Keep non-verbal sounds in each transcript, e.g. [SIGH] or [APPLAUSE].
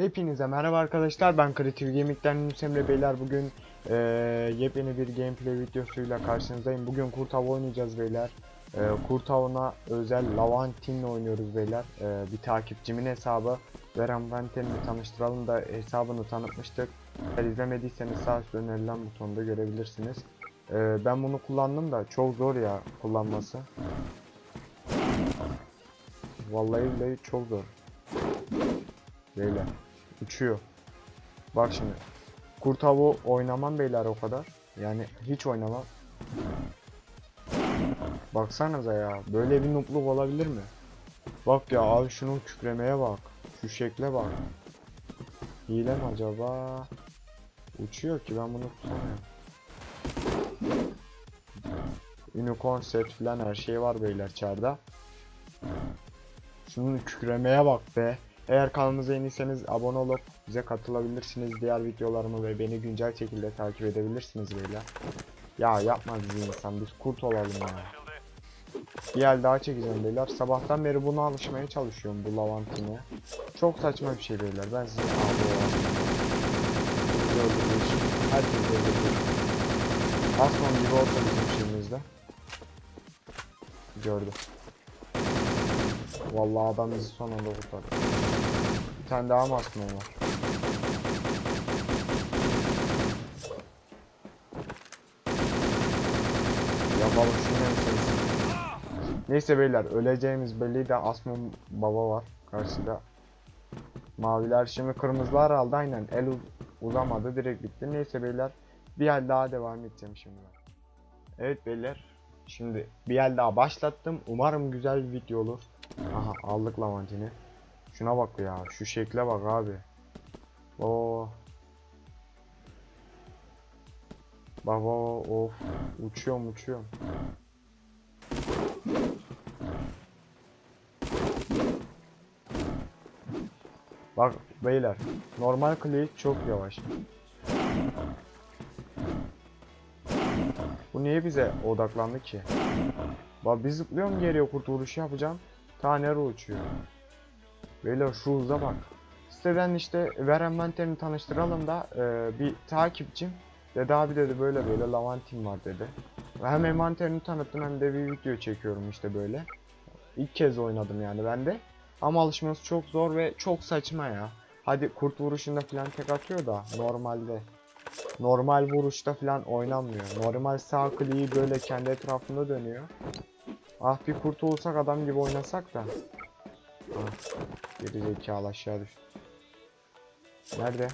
Hepinize merhaba arkadaşlar ben Creative Gaming'den Yunus Emre Beyler bugün eee yepyeni bir gameplay videosuyla karşınızdayım. Bugün Kurt Avı oynayacağız beyler. Eee Kurt Avı'na özel Lavantin'le oynuyoruz beyler. Eee bir takipçimin hesabı Veren Venten'i tanıştıralım da hesabını tanıtmıştık. Eğer izlemediyseniz sağ üstte önerilen butonda görebilirsiniz. Eee ben bunu kullandım da çok zor ya kullanması. Vallahi billahi çok zor. Beyler uçuyor. Bak şimdi. Kurt avı oynamam beyler o kadar. Yani hiç oynamam. Baksanıza ya. Böyle bir nupluk olabilir mi? Bak ya abi şunun kükremeye bak. Şu şekle bak. Hile mi acaba? Uçuyor ki ben bunu tutamıyorum. Unicorn set filan her şey var beyler çarda. Şunun kükremeye bak be. Eğer kanalımıza yeniyseniz abone olup bize katılabilirsiniz. Diğer videolarımı ve beni güncel şekilde takip edebilirsiniz beyler. Ya yapma bizi insan biz kurt olalım ya. Bir el daha çekeceğim beyler. Sabahtan beri buna alışmaya çalışıyorum bu lavantine. Çok saçma bir şey beyler. Ben size. Herkes öldürür. Aslan gibi olsa bizim şeyimizde. Gördüm. Vallahi adam bizi son anda kurtardı. Bir tane daha mı asma var? Ya şunu yapacağız. Neyse beyler öleceğimiz belli de Asmon baba var karşıda. Maviler şimdi kırmızılar aldı aynen el uz- uzamadı direkt bitti. Neyse beyler bir el daha devam edeceğim şimdi. Evet beyler şimdi bir el daha başlattım. Umarım güzel bir video olur. Aha aldık lavantini. Şuna bak ya şu şekle bak abi. Oo. Baba of uçuyorum uçuyorum. Bak beyler normal click çok yavaş. Bu niye bize odaklandı ki? Bak biz zıplıyorum geriye kurt vuruşu yapacağım. Tanero uçuyor. Beyler şu hıza bak. Siteden işte ver envanterini tanıştıralım da e, bir takipçim dedi abi dedi böyle böyle lavantin var dedi. Hem envanterini tanıttım hem de bir video çekiyorum işte böyle. İlk kez oynadım yani ben de. Ama alışması çok zor ve çok saçma ya. Hadi kurt vuruşunda falan tek atıyor da normalde. Normal vuruşta falan oynanmıyor. Normal sağ kliği böyle kendi etrafında dönüyor. Ah bir kurt adam gibi oynasak da. Ah, geri zekalı aşağı düştü. Nerede?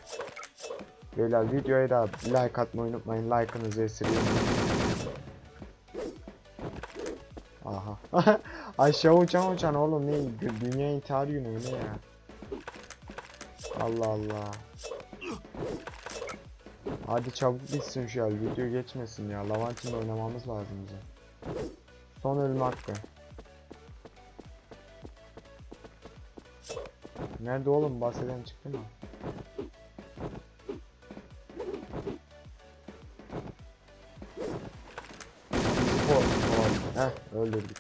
Beyler videoya da like atmayı unutmayın. Like'ınızı esirgeyin. Aha. Aşağı uçan uçan oğlum ne? Dünya intihar günü ne ya? Allah Allah. Hadi çabuk bitsin şu el. Video geçmesin ya. Lavantin'de oynamamız lazım bize. Son ölüm hakkı. Nerede oğlum? Bahseden çıktı mı? Spor. Heh öldürdük.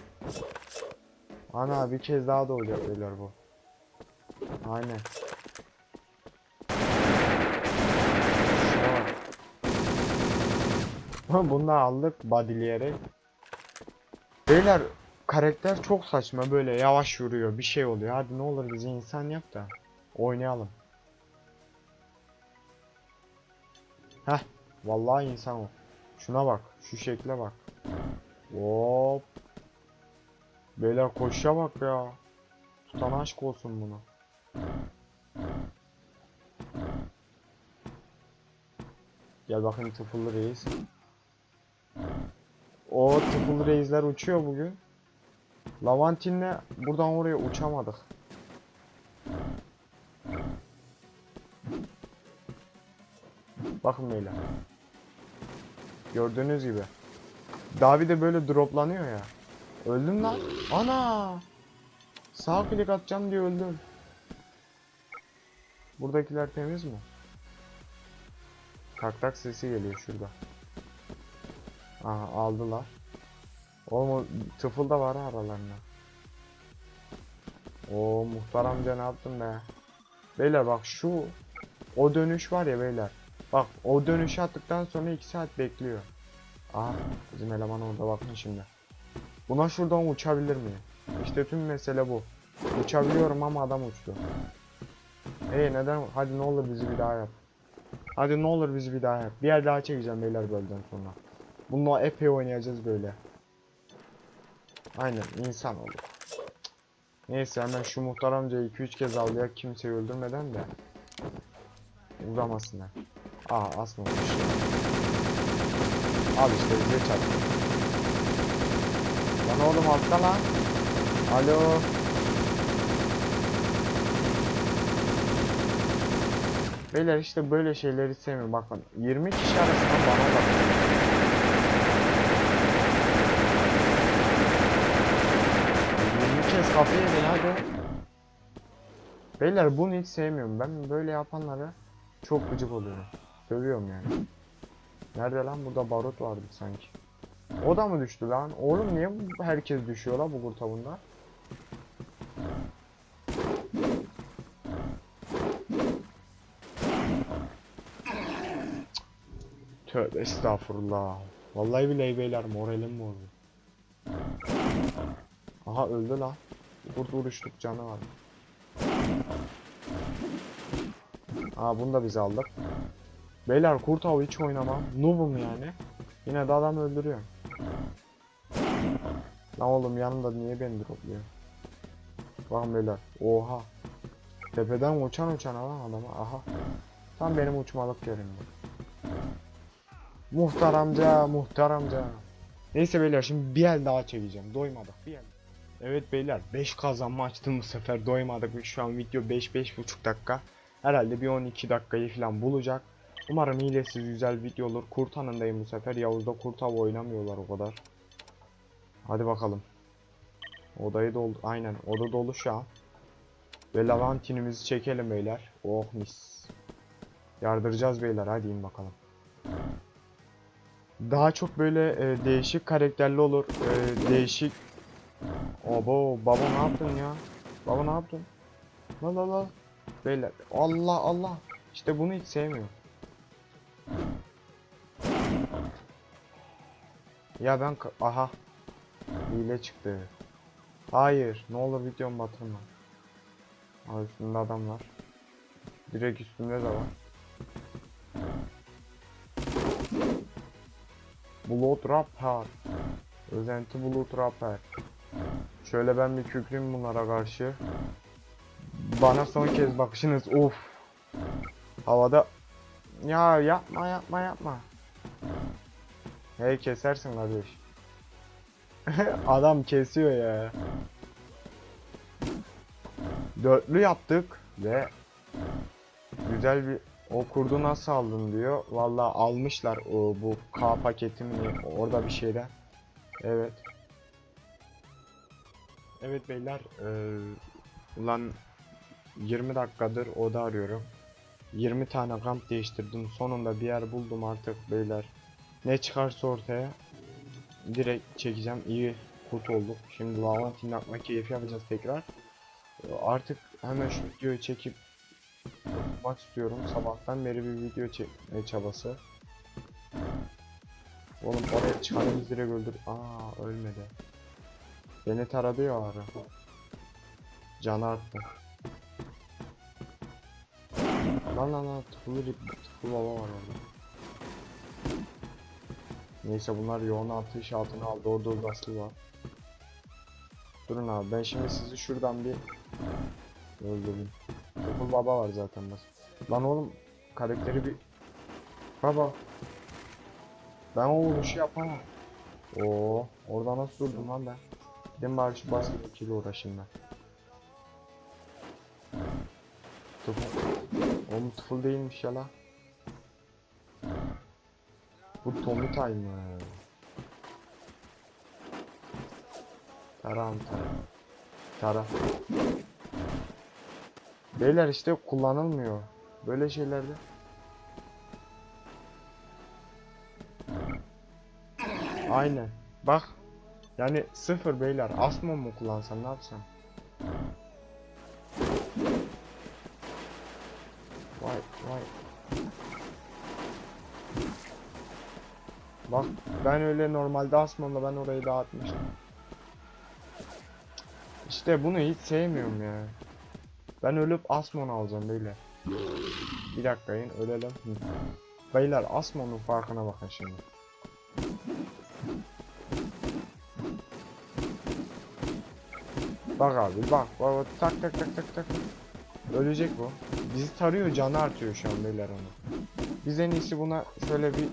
Ana bir kez daha doğacak beyler bu. Aynen. [LAUGHS] Bunu da aldık bodyleyerek. Beyler karakter çok saçma böyle yavaş yürüyor bir şey oluyor. Hadi ne olur bizi insan yap da oynayalım. Heh vallahi insan o. Şuna bak şu şekle bak. Hop. Beyler koşuşa bak ya. Tutan aşk olsun bunu. Gel bakayım tıfıllı reis. O tıfıllı reisler uçuyor bugün. Lavantin'le buradan oraya uçamadık. Bakın beyler. Gördüğünüz gibi. Davi de böyle droplanıyor ya. Öldüm lan. Ana! Sağ klik atacağım diye öldüm. Buradakiler temiz mi? Tak tak sesi geliyor şurada. Aha aldılar. Oğlum tıfıl da var aralarında. O muhtar amca ne yaptın be? Beyler bak şu o dönüş var ya beyler. Bak o dönüşü attıktan sonra 2 saat bekliyor. Aha bizim eleman orada bakın şimdi. Buna şuradan uçabilir miyim? İşte tüm mesele bu. Uçabiliyorum ama adam uçtu. Hey neden? Hadi ne olur bizi bir daha yap. Hadi ne olur bizi bir daha yap. Bir yer daha çekeceğim beyler bölden sonra. Bununla epey oynayacağız böyle. Aynen insan olur. Neyse hemen şu muhtar amcayı 2-3 kez avlayak kimseyi öldürmeden de uzamasınlar. Aa asmamış. Al işte bize çarptı. Lan oğlum altta lan. Alo. Beyler işte böyle şeyleri sevmiyorum. Bakın 20 kişi arasında bana bakıyor. 20 kez kafayı yedin hadi. Beyler bunu hiç sevmiyorum. Ben böyle yapanlara çok gıcık oluyorum. Dövüyorum yani. Nerede lan? Burada barut vardı sanki. O da mı düştü lan? Oğlum niye herkes düşüyor lan bu kurta bunda? Tövbe estağfurullah. Vallahi billahi beyler moralim bozdu. Aha öldü lan. Burada uğraştık canı var. Aa bunu da biz aldık. Beyler kurt avı hiç oynamam. Noob'um yani. Yine de adam öldürüyor. Lan oğlum yanımda niye beni dropluyor? Bakın beyler. Oha. Tepeden uçan uçan lan adama. Aha. Tam benim uçmalık yerimde. Muhtar amca, muhtar amca. Neyse beyler şimdi bir el daha çekeceğim. Doymadık bir el. Evet beyler 5 kazanma açtım bu sefer doymadık. Şu an video 5-5,5 dakika. Herhalde bir 12 dakikayı falan bulacak. Umarım hilesiz güzel video olur. Kurtan'ındayım bu sefer. Yavuz'da Kurtav oynamıyorlar o kadar. Hadi bakalım. Odayı doldu. Aynen oda dolu şu an. Ve lavantinimizi çekelim beyler. Oh mis. Yardıracağız beyler hadi in bakalım. Daha çok böyle e, değişik karakterli olur. E, değişik Obo baba ne yaptın ya? Baba ne yaptın? La la la. Beyler Allah Allah. İşte bunu hiç sevmiyorum. Ya ben aha. Hile çıktı. Hayır, ne olur videomu batırma. Aa üstünde adam var. Direkt üstünde de var. Blood Rapper. Özenti Blood Rapper. Şöyle ben bir kükreyim bunlara karşı. Bana son kez bakışınız of. Havada ya yapma yapma yapma. Hey kesersin kardeş. [LAUGHS] Adam kesiyor ya. Dörtlü yaptık ve güzel bir o kurdu nasıl aldın diyor. Vallahi almışlar o bu K paketi mi orada bir şeyden. Evet. Evet beyler, eee, ulan 20 dakikadır oda arıyorum. 20 tane kamp değiştirdim. Sonunda bir yer buldum artık beyler. Ne çıkarsa ortaya direkt çekeceğim. İyi kurt olduk. Şimdi Lavantin'le atma keyfi yapacağız tekrar. Eee, Artık hemen şu videoyu çekip yapmak istiyorum. Sabahtan beri bir video çekme çabası. Oğlum oraya çıkanımız direkt öldür. Aa ölmedi. Beni taradı ya ara. Canı arttı. Lan lan lan tıfılı, tıfılı baba var orada. Neyse bunlar yoğun atış altına aldı. Orada uzaslı var. Durun abi ben şimdi sizi şuradan bir öldüreyim. Tıfıl baba var zaten bas. Lan oğlum karakteri bir... Baba. Ben o vuruşu yapamam. Oo, orada nasıl durdum lan ben? Gidin bari şu basket ile uğraşayım ben. Tıfıl. Oğlum tıfıl değilmiş ya la. Bu Tommy Time mı? Taram. Tara. Beyler işte kullanılmıyor. Böyle şeylerde. Aynen. Bak. Yani sıfır beyler. Asma mı kullansam ne yapsam? vay vay. Bak ben öyle normalde asmamla ben orayı dağıtmıştım. İşte bunu hiç sevmiyorum ya. Ben ölüp Asmon alacağım beyler. Bir dakika in ölelim. Beyler Asmon'un farkına bakın şimdi. Bak abi bak bak tak tak tak tak tak. Ölecek bu. Bizi tarıyor canı artıyor şu an beyler onu. Biz en iyisi buna şöyle bir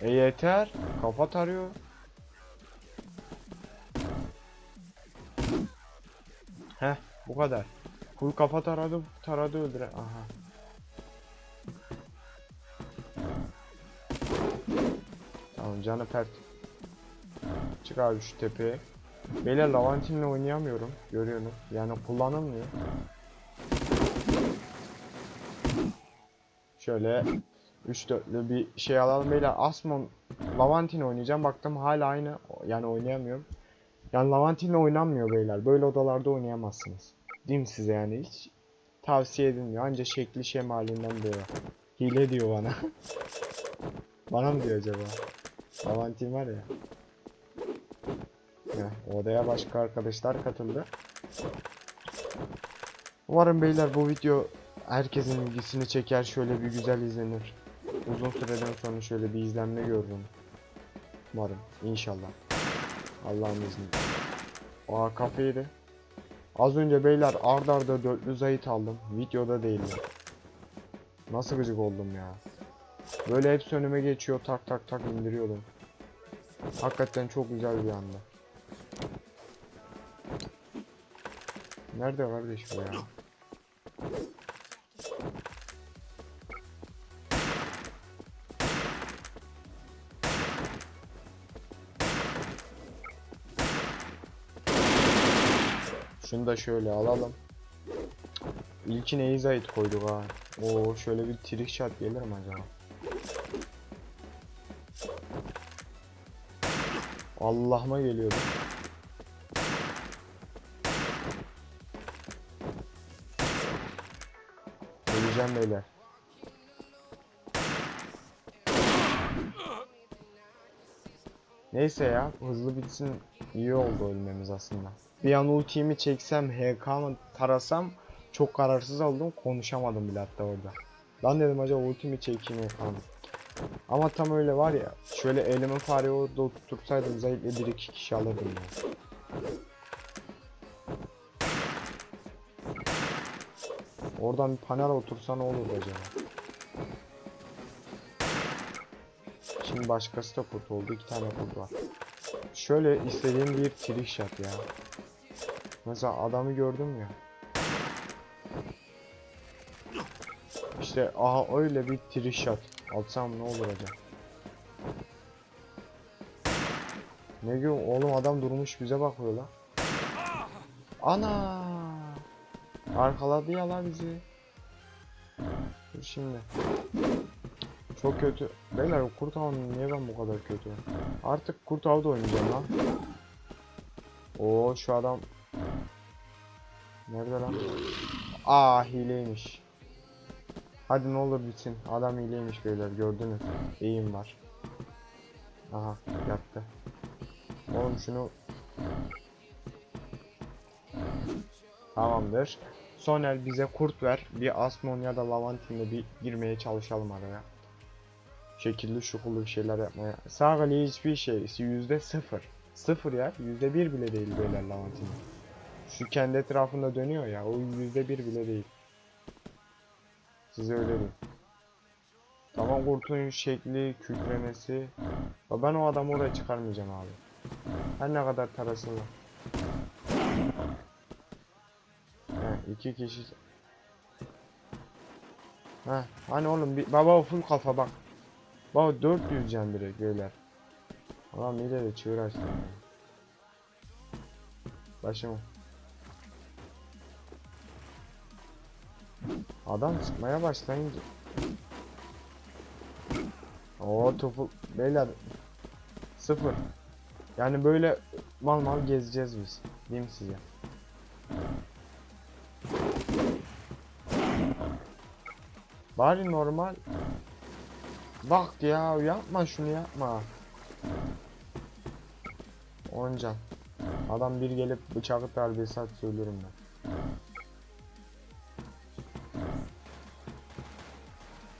E yeter. Kafa tarıyor. Heh bu kadar. Full kafa taradı, taradı öldüre. Aha. Tamam canı pert. Çık abi şu tepeye. Beyler Lavantin'le oynayamıyorum. Görüyorsunuz. Yani kullanılmıyor. Şöyle 3 dörtlü bir şey alalım beyler. Asmon Lavantin oynayacağım. Baktım hala aynı. Yani oynayamıyorum. Yani Lavantin'le oynanmıyor beyler. Böyle odalarda oynayamazsınız. Diyeyim size yani hiç tavsiye edilmiyor. Anca şekli şemalinden diyor. Hile diyor bana. [LAUGHS] bana mı diyor acaba? Lavantin var ya. Heh, odaya başka arkadaşlar katıldı. Umarım beyler bu video herkesin ilgisini çeker şöyle bir güzel izlenir. Uzun süreden sonra şöyle bir izlenme görürüm. Umarım. İnşallah. Allah'ın izniyle. Aa kafeydi. Az önce beyler ard arda dörtlü zayıt aldım. Videoda değildi. Nasıl gıcık oldum ya. Böyle hepsi önüme geçiyor tak tak tak indiriyordum. Hakikaten çok güzel bir anda. Nerede kardeş bu ya? Şunu da şöyle alalım. İlkine Eizait koyduk ha. Oo şöyle bir trick shot gelir mi acaba? Allah'ıma geliyordu. Öleceğim beyler. Neyse ya hızlı bitsin iyi oldu ölmemiz aslında. Bir an ultimi çeksem HK mı tarasam çok kararsız oldum konuşamadım bile hatta orada. Lan dedim acaba ultimi çekeyim HK? Ama tam öyle var ya şöyle elimi fareyi orada oturtsaydım bir iki kişi alırdım ya. Oradan bir panel otursa ne olur acaba? Şimdi başkası da kurt oldu. iki tane kurt var. Şöyle istediğim bir trick shot ya. Mesela adamı gördüm ya. İşte aha öyle bir trick shot. Alsam ne olur acaba? Ne diyor oğlum adam durmuş bize bakıyor la. Ana! Arkaladı ya la bizi. Dur şimdi. Çok kötü. Beyler kurt avı niye ben bu kadar kötü? Artık kurt avı da oynayacağım lan. Oo şu adam. Nerede lan? Aa hileymiş. Hadi ne olur bitsin. Adam hileymiş beyler gördünüz. İyiyim var. Aha yattı. Oğlum şunu Tamamdır. Sonel bize kurt ver. Bir Asmon ya da Lavantin'le bir girmeye çalışalım araya. Şekilli şukullu bir şeyler yapmaya. Sağ hiçbir şey. Yüzde sıfır. Sıfır ya. Yüzde bir bile değil beyler Lavantin. Şu kendi etrafında dönüyor ya. O yüzde bir bile değil. Size öyle diyeyim. Tamam kurtun şekli, kükremesi. Ya Ben o adamı oraya çıkarmayacağım abi. Her ne kadar tarasın var. He iki kişi. He hani oğlum bir baba full kafa bak. Baba 400 can direkt beyler. Adam de çığır açtı. yani. Adam sıkmaya başlayınca. Oo topu beyler Sıfır. Yani böyle mal mal gezeceğiz biz. Diyeyim size. Bari normal. Bak ya yapma şunu yapma. Oncan. Adam bir gelip bıçağı terbiyesi at söylüyorum ben.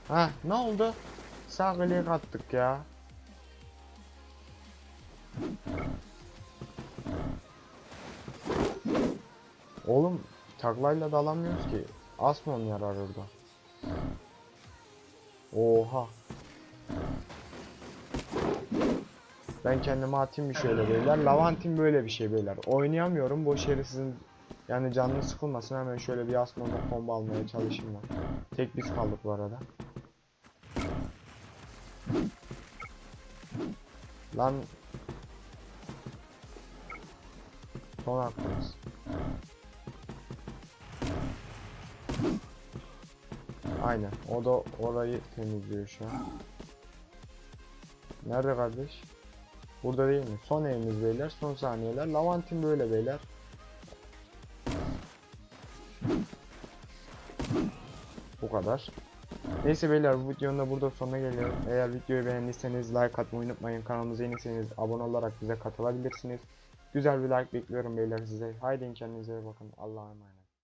Ha ne oldu? Sağ klik attık ya. Oğlum taklayla dalamıyoruz ki. Asmon yarar orada. Oha. Ben kendime atayım bir şöyle beyler. Lavantin böyle bir şey beyler. Oynayamıyorum. Boş yere sizin yani canınız sıkılmasın. Hemen şöyle bir Asmon'da combo almaya çalışayım ben. Tek biz kaldık bu arada. Lan Son hakkımız. Aynen. O da orayı temizliyor şu an. Nerede kardeş? Burada değil mi? Son evimiz beyler. Son saniyeler. Lavantin böyle beyler. Bu kadar. Neyse beyler bu videonun da burada sonuna geliyorum. Eğer videoyu beğendiyseniz like atmayı unutmayın. Kanalımıza yeniyseniz abone olarak bize katılabilirsiniz. Güzel bir like bekliyorum beyler size. Haydi kendinize bakın. Allah'a emanet.